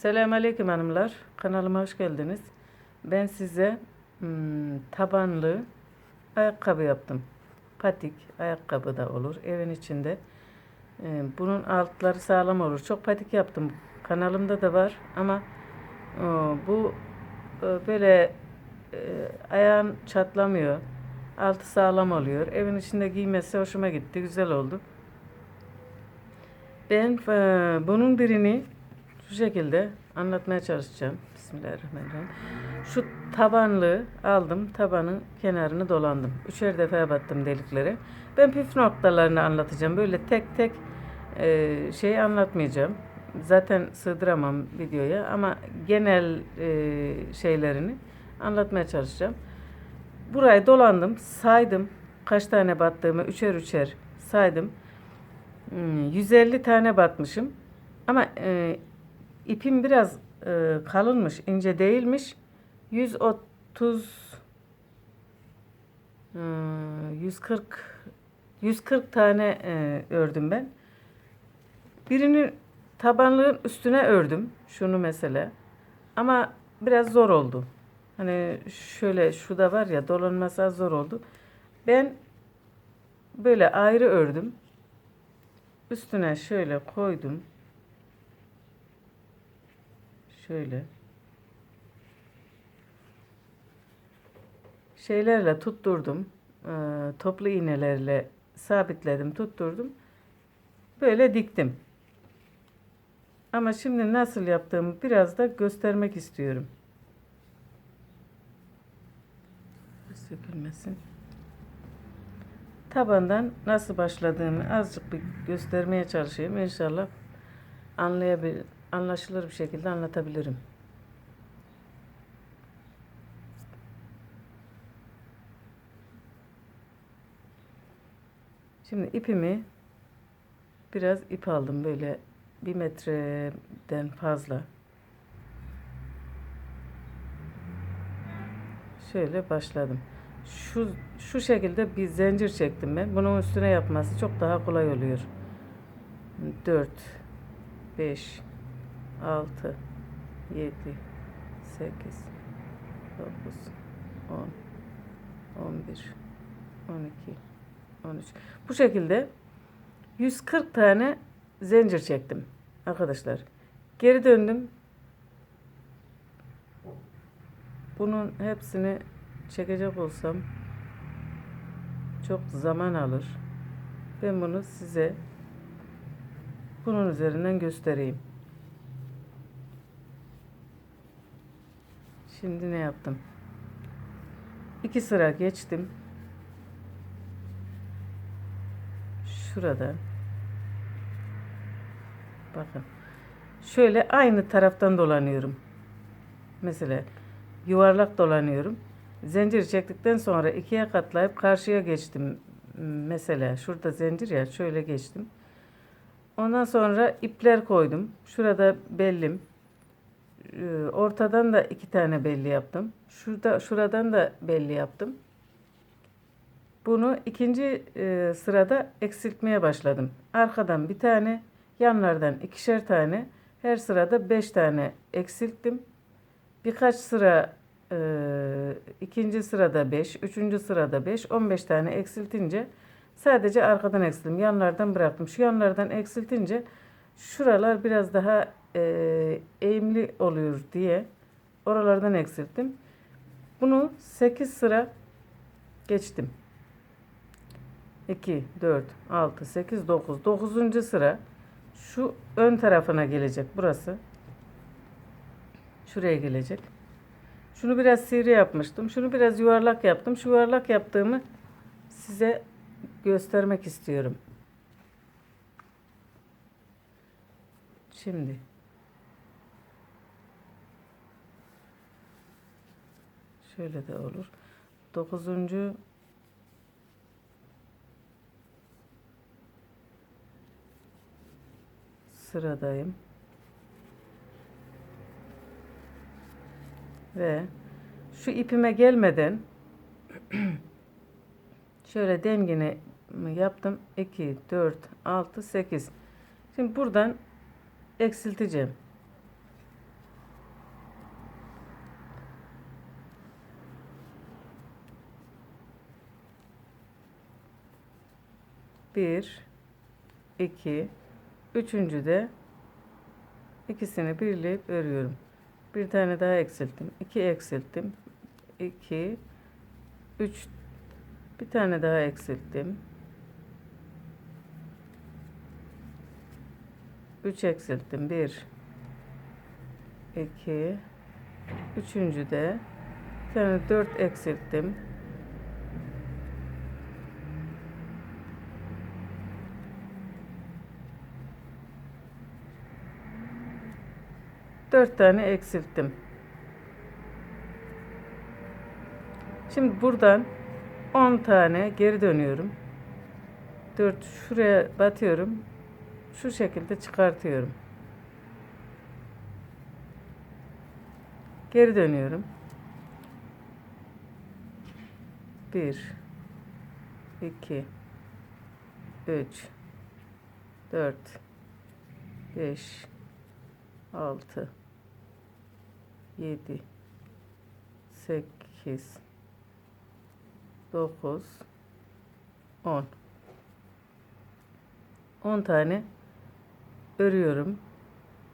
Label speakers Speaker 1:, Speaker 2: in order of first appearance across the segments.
Speaker 1: Selamünaleyküm hanımlar. Kanalıma hoş geldiniz. Ben size hmm, tabanlı ayakkabı yaptım. Patik ayakkabı da olur evin içinde. Ee, bunun altları sağlam olur. Çok patik yaptım. Kanalımda da var ama e, bu e, böyle e, ayağın çatlamıyor. Altı sağlam oluyor. Evin içinde giymesi hoşuma gitti. Güzel oldu. Ben e, bunun birini şu şekilde anlatmaya çalışacağım. Bismillahirrahmanirrahim. Şu tabanlığı aldım. Tabanın kenarını dolandım. Üçer defa battım deliklere. Ben püf noktalarını anlatacağım. Böyle tek tek e, şey anlatmayacağım. Zaten sığdıramam videoya ama genel e, şeylerini anlatmaya çalışacağım. Burayı dolandım, saydım. Kaç tane battığımı üçer üçer saydım. Hmm, 150 tane batmışım. Ama e, ipim biraz e, kalınmış, ince değilmiş. 130 e, 140 140 tane e, ördüm ben. Birini tabanlığın üstüne ördüm. Şunu mesela. Ama biraz zor oldu. Hani şöyle şu da var ya dolanması zor oldu. Ben böyle ayrı ördüm. Üstüne şöyle koydum. Şöyle. Şeylerle tutturdum. Ee, toplu iğnelerle sabitledim, tutturdum. Böyle diktim. Ama şimdi nasıl yaptığımı biraz da göstermek istiyorum. Sökülmesin. Tabandan nasıl başladığımı azıcık bir göstermeye çalışayım. İnşallah anlayabil anlaşılır bir şekilde anlatabilirim. Şimdi ipimi biraz ip aldım böyle bir metreden fazla. Şöyle başladım. Şu şu şekilde bir zincir çektim ben. Bunun üstüne yapması çok daha kolay oluyor. 4 5 6 7 8 9 10 11 12 13 Bu şekilde 140 tane zincir çektim arkadaşlar. Geri döndüm. Bunun hepsini çekecek olsam çok zaman alır. Ben bunu size bunun üzerinden göstereyim. Şimdi ne yaptım? İki sıra geçtim. Şurada. Bakın. Şöyle aynı taraftan dolanıyorum. Mesela yuvarlak dolanıyorum. Zincir çektikten sonra ikiye katlayıp karşıya geçtim. Mesela şurada zincir ya şöyle geçtim. Ondan sonra ipler koydum. Şurada bellim. Ee, Ortadan da iki tane belli yaptım. Şurada şuradan da belli yaptım. Bunu ikinci e, sırada eksiltmeye başladım. Arkadan bir tane, yanlardan ikişer tane, her sırada beş tane eksilttim. Birkaç sıra e, ikinci sırada 5, üçüncü sırada 5, 15 tane eksiltince sadece arkadan eksilttim. Yanlardan bıraktım. Şu yanlardan eksiltince şuralar biraz daha e, eğimli oluyor diye oralardan eksilttim. Bunu 8 sıra geçtim. 2, 4, 6, 8, 9. 9. sıra şu ön tarafına gelecek burası. Şuraya gelecek. Şunu biraz sivri yapmıştım. Şunu biraz yuvarlak yaptım. Şu yuvarlak yaptığımı size göstermek istiyorum. Şimdi şöyle de olur. Dokuzuncu sıradayım. Ve şu ipime gelmeden şöyle dengini yaptım. 2, 4, 6, 8. Şimdi buradan eksilteceğim. Bir, iki, üçüncü de ikisini birleyip örüyorum. Bir tane daha eksilttim. iki eksilttim. iki, üç bir tane daha eksilttim. 3 eksilttim. 1 2 Üçüncü de tane 4 eksilttim. Dört tane eksilttim. Şimdi buradan 10 tane geri dönüyorum. 4 şuraya batıyorum. Şu şekilde çıkartıyorum. Geri dönüyorum. 1 2 3 4 5 6 7 8 9 10 10 tane örüyorum.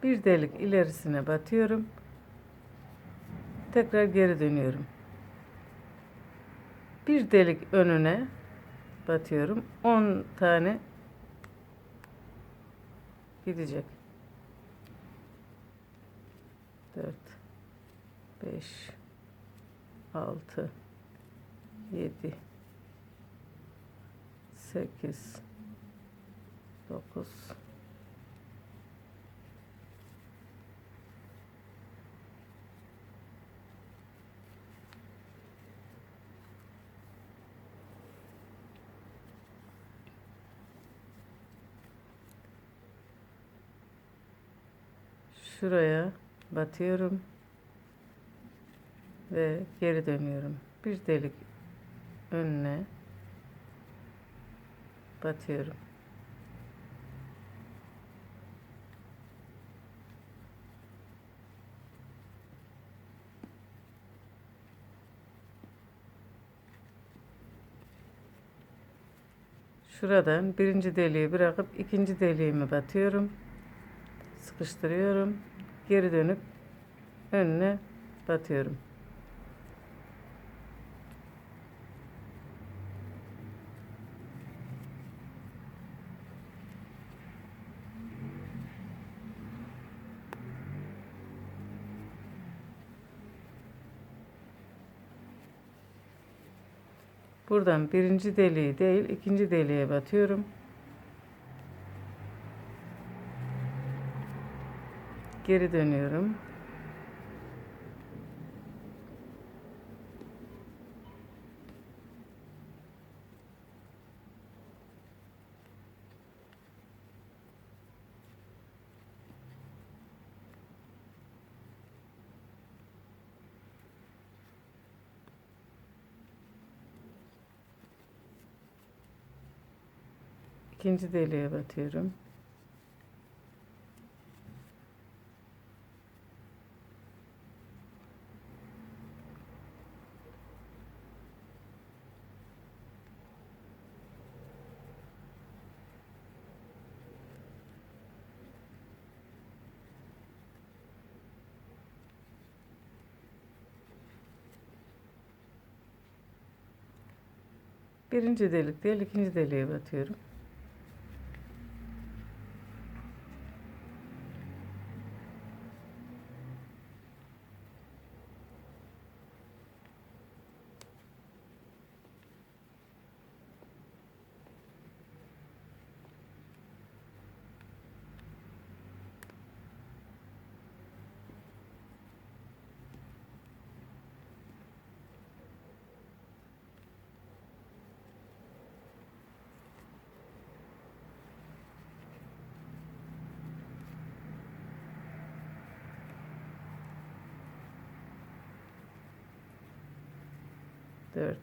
Speaker 1: Bir delik ilerisine batıyorum. Tekrar geri dönüyorum. Bir delik önüne batıyorum. 10 tane gidecek. 4 5 6 7 8 9 şuraya batıyorum ve geri dönüyorum. Bir delik önüne batıyorum. Şuradan birinci deliği bırakıp ikinci deliğimi batıyorum. Sıkıştırıyorum. Geri dönüp önüne batıyorum. Buradan birinci deliği değil ikinci deliğe batıyorum. Geri dönüyorum. İkinci deliğe batıyorum. Birinci delik değil ikinci deliğe batıyorum. Dört,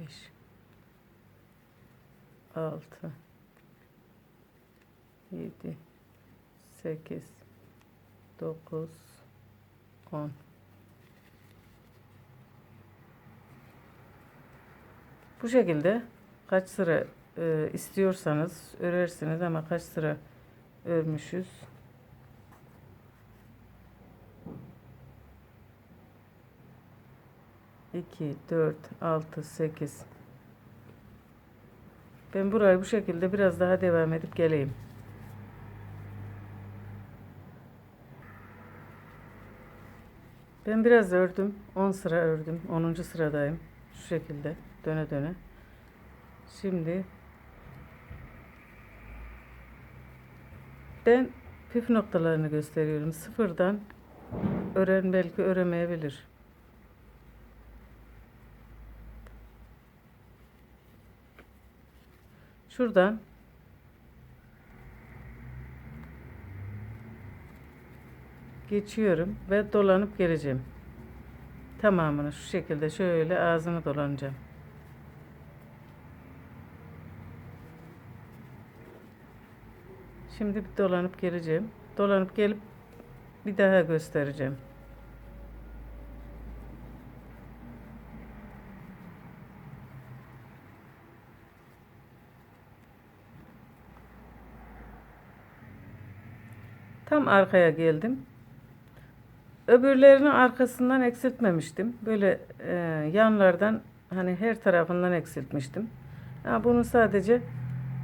Speaker 1: beş, altı, yedi, sekiz, dokuz, on. Bu şekilde kaç sıra e, istiyorsanız örersiniz ama kaç sıra örmüşüz. İki, dört, altı, sekiz. Ben burayı bu şekilde biraz daha devam edip geleyim. Ben biraz ördüm. 10 sıra ördüm. 10. sıradayım. Şu şekilde döne döne. Şimdi ben püf noktalarını gösteriyorum. Sıfırdan ören belki öremeyebilir. Şuradan geçiyorum ve dolanıp geleceğim. Tamamını şu şekilde şöyle ağzını dolanacağım. Şimdi bir dolanıp geleceğim. Dolanıp gelip bir daha göstereceğim. Tam arkaya geldim. Öbürlerinin arkasından eksiltmemiştim. Böyle e, yanlardan hani her tarafından eksiltmiştim. Ha, bunu sadece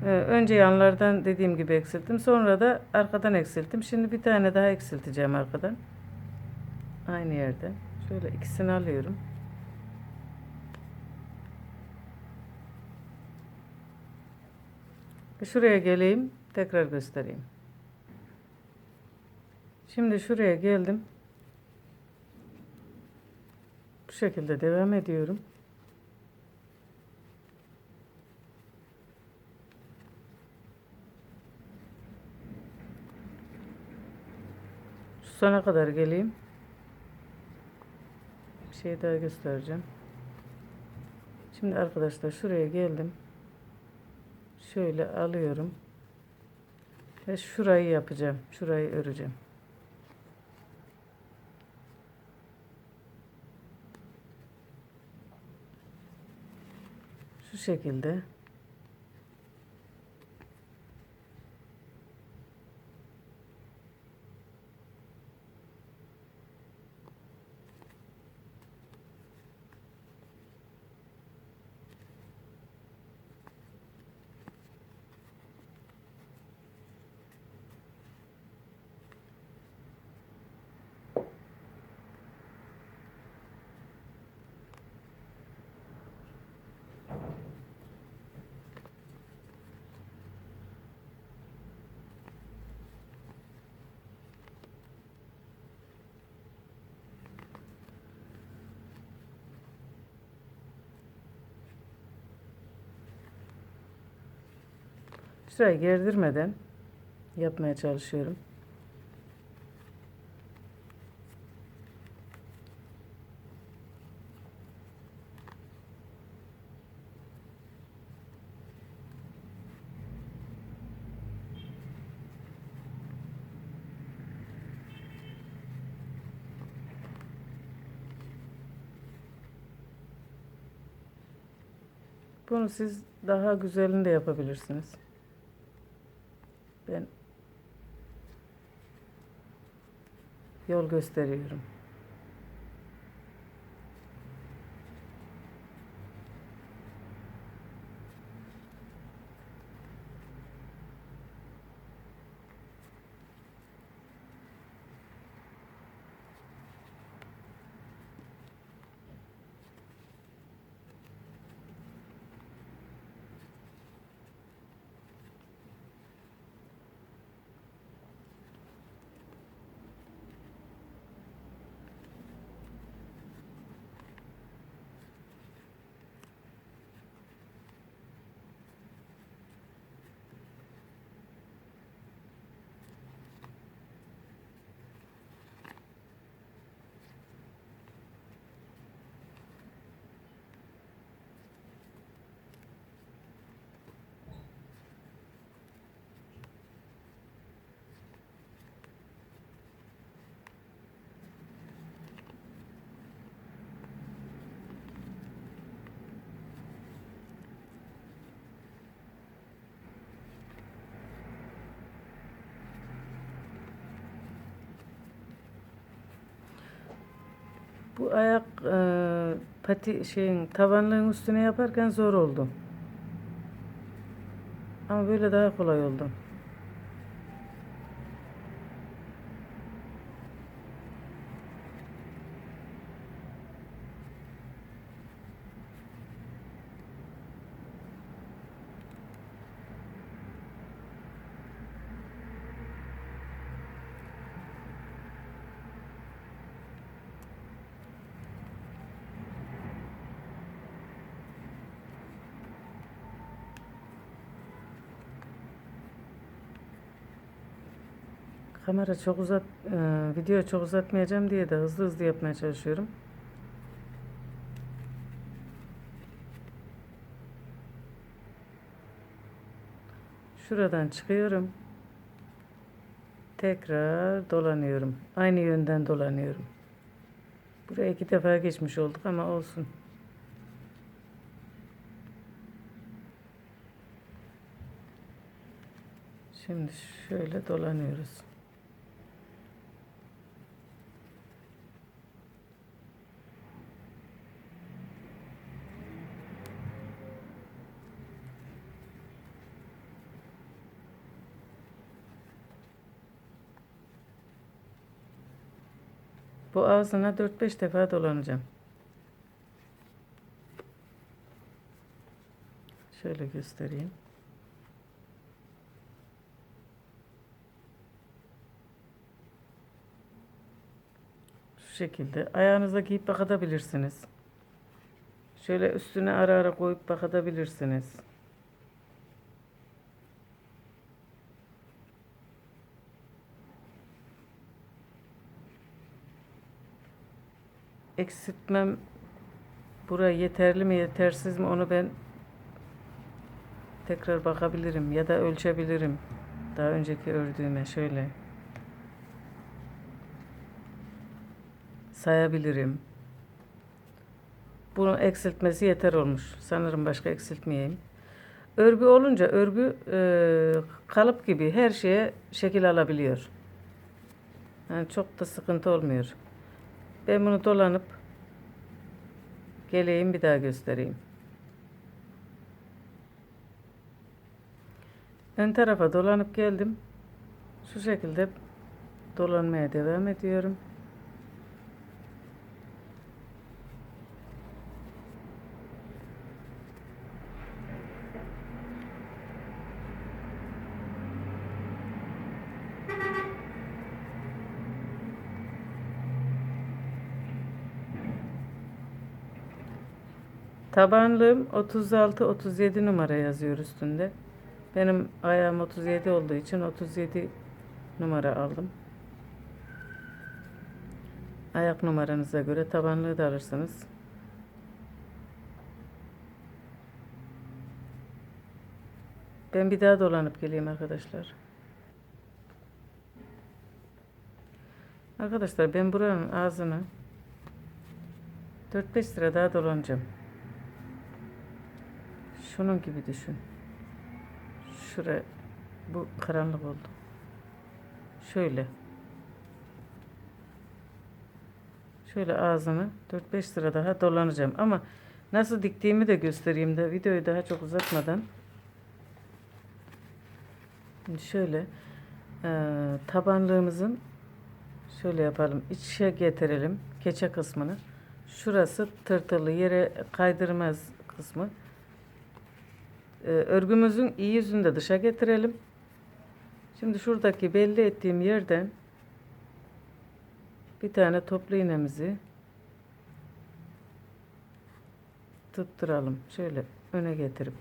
Speaker 1: e, önce yanlardan dediğim gibi eksilttim. Sonra da arkadan eksilttim. Şimdi bir tane daha eksilteceğim arkadan. Aynı yerde. Şöyle ikisini alıyorum. Şuraya geleyim. Tekrar göstereyim. Şimdi şuraya geldim. Bu şekilde devam ediyorum. Şu sona kadar geleyim. Bir şey daha göstereceğim. Şimdi arkadaşlar şuraya geldim. Şöyle alıyorum. Ve şurayı yapacağım. Şurayı öreceğim. Şu şekilde. Şurayı gerdirmeden yapmaya çalışıyorum. Bunu siz daha güzelini de yapabilirsiniz. Ben yol gösteriyorum. Bu ayak e, pati şeyin tavanlığın üstüne yaparken zor oldu. Ama böyle daha kolay oldu. Kamera çok uzat, e, video çok uzatmayacağım diye de hızlı hızlı yapmaya çalışıyorum. Şuradan çıkıyorum. Tekrar dolanıyorum. Aynı yönden dolanıyorum. Buraya iki defa geçmiş olduk ama olsun. Şimdi şöyle dolanıyoruz. Bu ağzına 4-5 defa dolanacağım. Şöyle göstereyim. Şu şekilde. Ayağınıza giyip bakabilirsiniz. Şöyle üstüne ara ara koyup bakabilirsiniz. Eksiltmem buraya yeterli mi yetersiz mi onu ben tekrar bakabilirim ya da ölçebilirim. Daha önceki ördüğüme şöyle sayabilirim. Bunu eksiltmesi yeter olmuş. Sanırım başka eksiltmeyeyim. Örgü olunca örgü e, kalıp gibi her şeye şekil alabiliyor. Yani çok da sıkıntı olmuyor. Ben bunu dolanıp geleyim bir daha göstereyim. Ön tarafa dolanıp geldim. Şu şekilde dolanmaya devam ediyorum. Tabanlığım 36-37 numara yazıyor üstünde. Benim ayağım 37 olduğu için 37 numara aldım. Ayak numaranıza göre tabanlığı da alırsınız. Ben bir daha dolanıp geleyim arkadaşlar. Arkadaşlar ben buranın ağzını 4-5 sıra daha dolanacağım. Şunun gibi düşün. Şuraya bu karanlık oldu. Şöyle. Şöyle ağzını 4-5 sıra daha dolanacağım ama nasıl diktiğimi de göstereyim de videoyu daha çok uzatmadan. Şimdi şöyle e, tabanlığımızın şöyle yapalım. İçe getirelim keçe kısmını. Şurası tırtılı yere kaydırmaz kısmı. Ee, örgümüzün iyi yüzünü de dışa getirelim. Şimdi şuradaki belli ettiğim yerden bir tane toplu iğnemizi tutturalım. Şöyle öne getirip.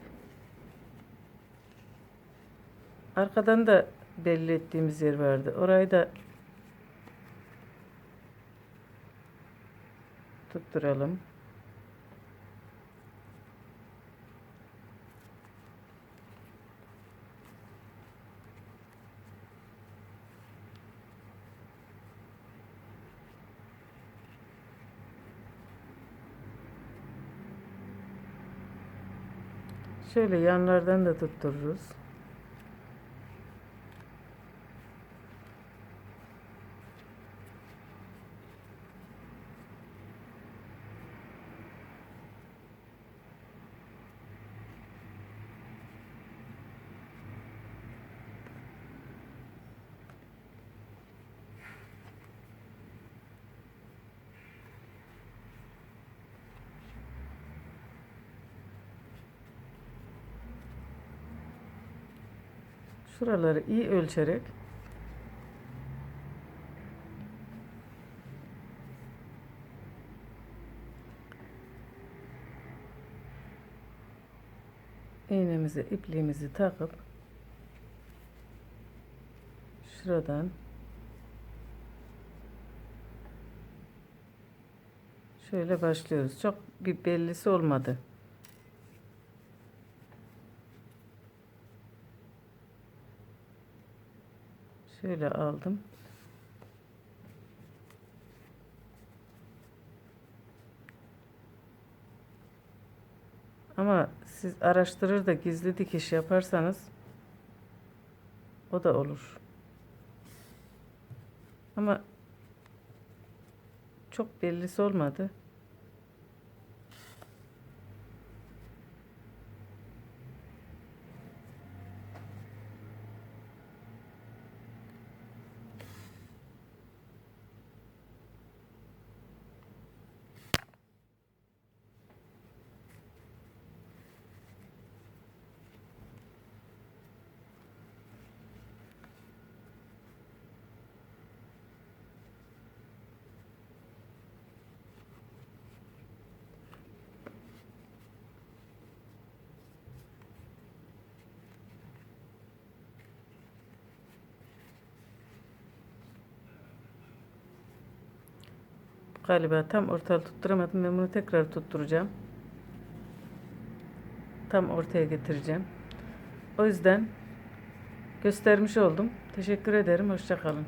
Speaker 1: Arkadan da belli ettiğimiz yer vardı. Orayı da tutturalım. Şöyle yanlardan da tuttururuz. Şuraları iyi ölçerek iğnemizi ipliğimizi takıp şuradan şöyle başlıyoruz. Çok bir bellisi olmadı. Şöyle aldım. Ama siz araştırır da gizli dikiş yaparsanız o da olur. Ama çok bellisi olmadı. Galiba tam ortalı tutturamadım. Ben bunu tekrar tutturacağım. Tam ortaya getireceğim. O yüzden göstermiş oldum. Teşekkür ederim. Hoşça kalın.